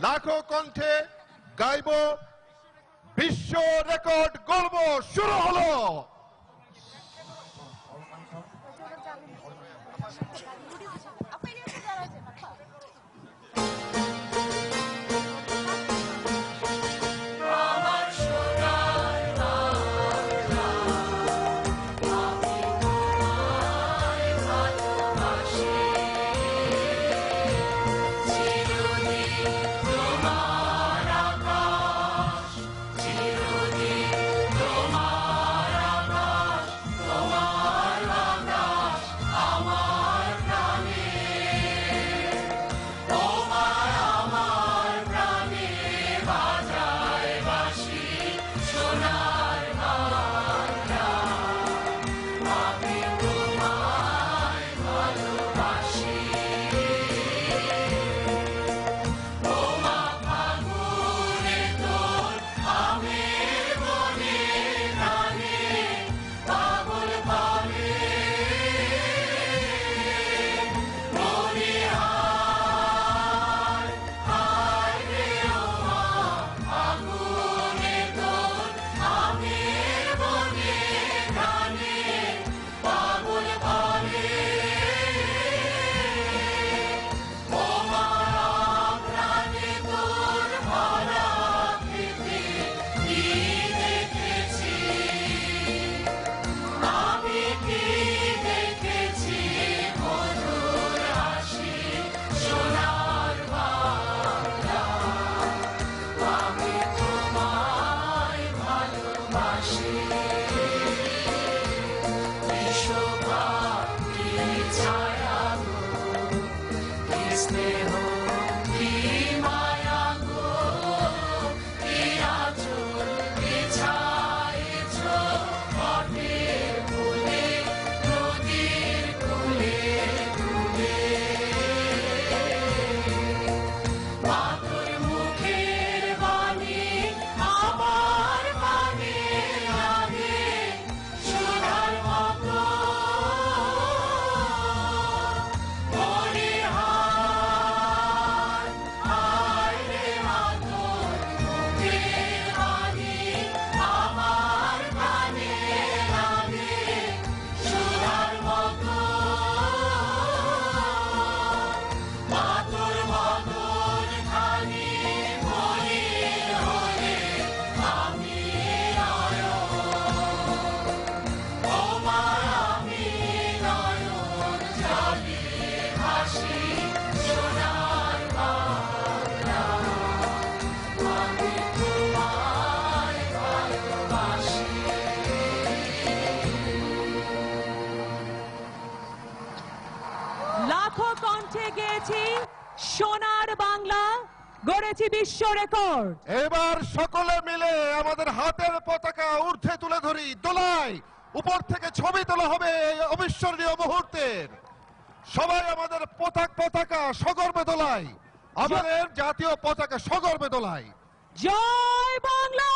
লাখো কণ্ঠে গাইব বিশ্ব রেকর্ড গর্ব শুরু হলো। লাখো কণ্ঠে গেয়েছি সোনার বাংলা গড়েছি বিশ্ব রেকর্ড। এবার সকলে মিলে আমাদের হাতের পতাকা ঊর্ধ্বে তুলে ধরি দোলাই উপর থেকে ছবি তোলা হবে এই অবিস্মরণীয় মুহূর্তের। সবাই আমাদের পতাক পতাকা সগর্বে দোলাই আমাদের জাতীয় পতাকা সগর্বে দোলাই জয় বাংলা!